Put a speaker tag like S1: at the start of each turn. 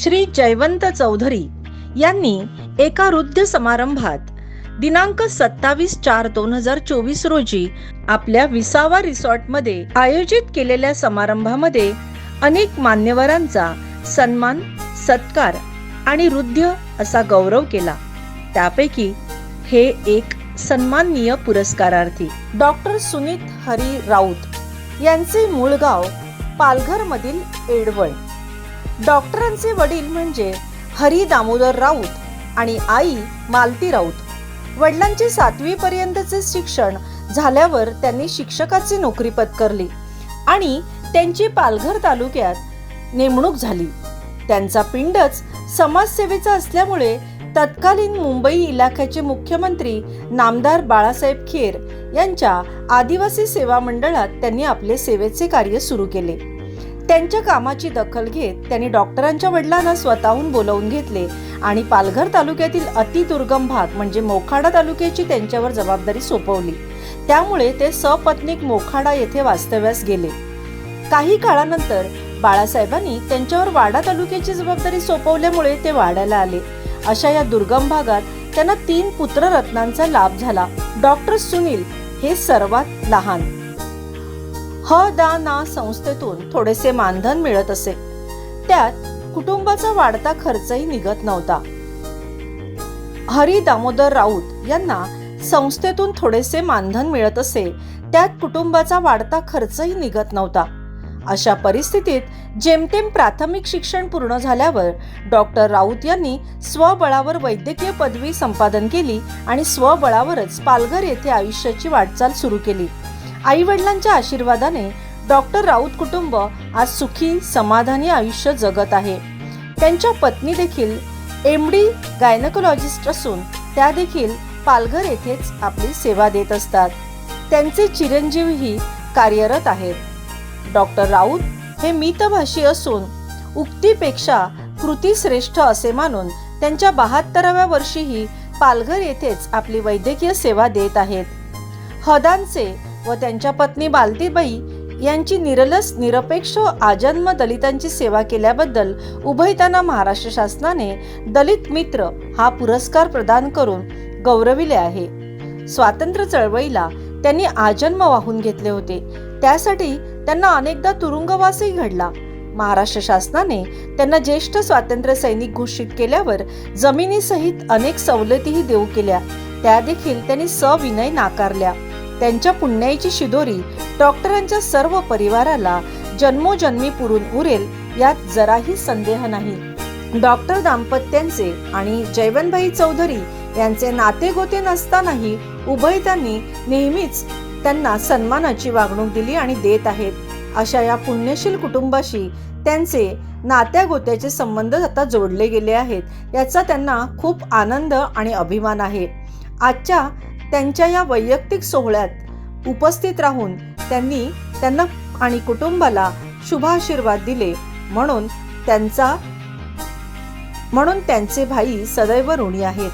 S1: श्री जयवंत चौधरी यांनी एका वृद्ध समारंभात दिनांक सत्तावीस चार दोन हजार चोवीस रोजी आपल्या विसावा रिसॉर्टमध्ये आयोजित केलेल्या समारंभामध्ये अनेक मान्यवरांचा सन्मान सत्कार आणि वृद्ध असा गौरव केला. त्यापैकी हे एक सन्माननीय पुरस्कारार्थी डॉक्टर सुनीत हरी राऊत यांचे मूळ गाव पालघर मधील डॉक्टरांचे वडील म्हणजे हरी दामोदर राऊत आणि आई मालती राऊत. वडिलांचे सातवी पर्यंतचे शिक्षण झाल्यावर त्यांनी शिक्षकाची नोकरी पत्करली आणि त्यांची पालघर तालुक्यात नेमणूक झाली. त्यांचा पिंडच समाजसेवेचा असल्यामुळे तत्कालीन मुंबई इलाख्याचे मुख्यमंत्री नामदार बाळासाहेब खेर यांच्या आदिवासी सेवा मंडळात त्यांनी आपले सेवेचे कार्य सुरू केले. त्यांच्या कामाची दखल घेत त्यांनी डॉक्टरांच्या वडिलांना स्वतःहून बोलवून घेतले आणि पालघर तालुक्यातील अतिदुर्गम भाग म्हणजे मोखाडा तालुक्याची त्यांच्यावर जबाबदारी सोपवली. त्यामुळे ते सपत्नीक मोखाडा येथे वास्तव्यास गेले. काही काळानंतर बाळासाहेबांनी त्यांच्यावर वाडा तालुक्याची जबाबदारी सोपवल्यामुळे ते वाड्याला आले. अशा या दुर्गम भागात त्यांना तीन पुत्ररत्नांचा लाभ झाला. डॉक्टर सुनील हे सर्वात लहान ह दा ना संस्थेतून थोडेसे मानधन मिळत असे. त्यात कुटुंबाचा वाढता खर्चही निघत नव्हता. हरी दामोदर राऊत यांना संस्थेतून थोडेसे मानधन मिळत असे त्यात कुटुंबाचा वाढता खर्चही निघत नव्हता. अशा परिस्थितीत जेमतेम प्राथमिक शिक्षण पूर्ण झाल्यावर डॉक्टर राऊत यांनी स्वबळावर वैद्यकीय पदवी संपादन केली आणि स्वबळावरच पालघर येथे आयुष्याची वाटचाल सुरू केली. आई वडिलांच्या आशीर्वादाने डॉक्टर राऊत कुटुंब आज सुखी समाधानी आयुष्य जगत आहे. त्यांच्या पत्नी देखील एम डी गायनकोलॉजिस्ट असून त्या देखील पालघर येथेच आपली सेवा देत असतात. त्यांचे चिरंजीवही कार्यरत आहेत. डॉक्टर राऊत हे मितभाषी असून उक्तीपेक्षा कृती श्रेष्ठ असे मानून त्यांच्या बहात्तराव्या वर्षीही पालघर येथेच आपली वैद्यकीय सेवा देत आहेत. हदांचे व त्यांच्या पत्नी बालतीबाई यांची निरलस निरपेक्ष आजन्म दलितांची सेवा केल्याबद्दल उभयताना महाराष्ट्र शासनाने दलित मित्र हा पुरस्कार प्रदान करून गौरविले आहे. स्वातंत्र्य चळवळीला त्यांनी आजन्म वाहून घेतले होते. त्यासाठी त्यांना अनेकदा तुरुंगवासही घडला. महाराष्ट्र शासनाने त्यांना ज्येष्ठ स्वातंत्र्य सैनिक घोषित केल्यावर जमिनीसहित अनेक सवलतीही देऊ केल्या. त्या देखील त्यांनी सविनय नाकारल्या. त्यांच्या पुण्याईची शिदोरी डॉक्टरांच्या सर्व परिवाराला जन्मोजन्मी पुरून उरेल यात जराही संदेह नाही. डॉक्टर दाम्पत्यांचे आणि जयवंतभाई चौधरी यांचे नातेगोते नसतानाही उभयतांनी नेहमीच त्यांना सन्मानाची वागणूक दिली आणि देत आहेत. अशा या पुण्यशील कुटुंबाशी त्यांचे नात्या गोत्याचे संबंध आता जोडले गेले आहेत याचा त्यांना खूप आनंद आणि अभिमान आहे. आजच्या त्यांच्या या वैयक्तिक सोहळ्यात उपस्थित राहून त्यांनी त्यांना आणि कुटुंबाला शुभाशीर्वाद दिले. म्हणून त्यांचा म्हणून त्यांचे भाई सदैव ऋणी आहेत.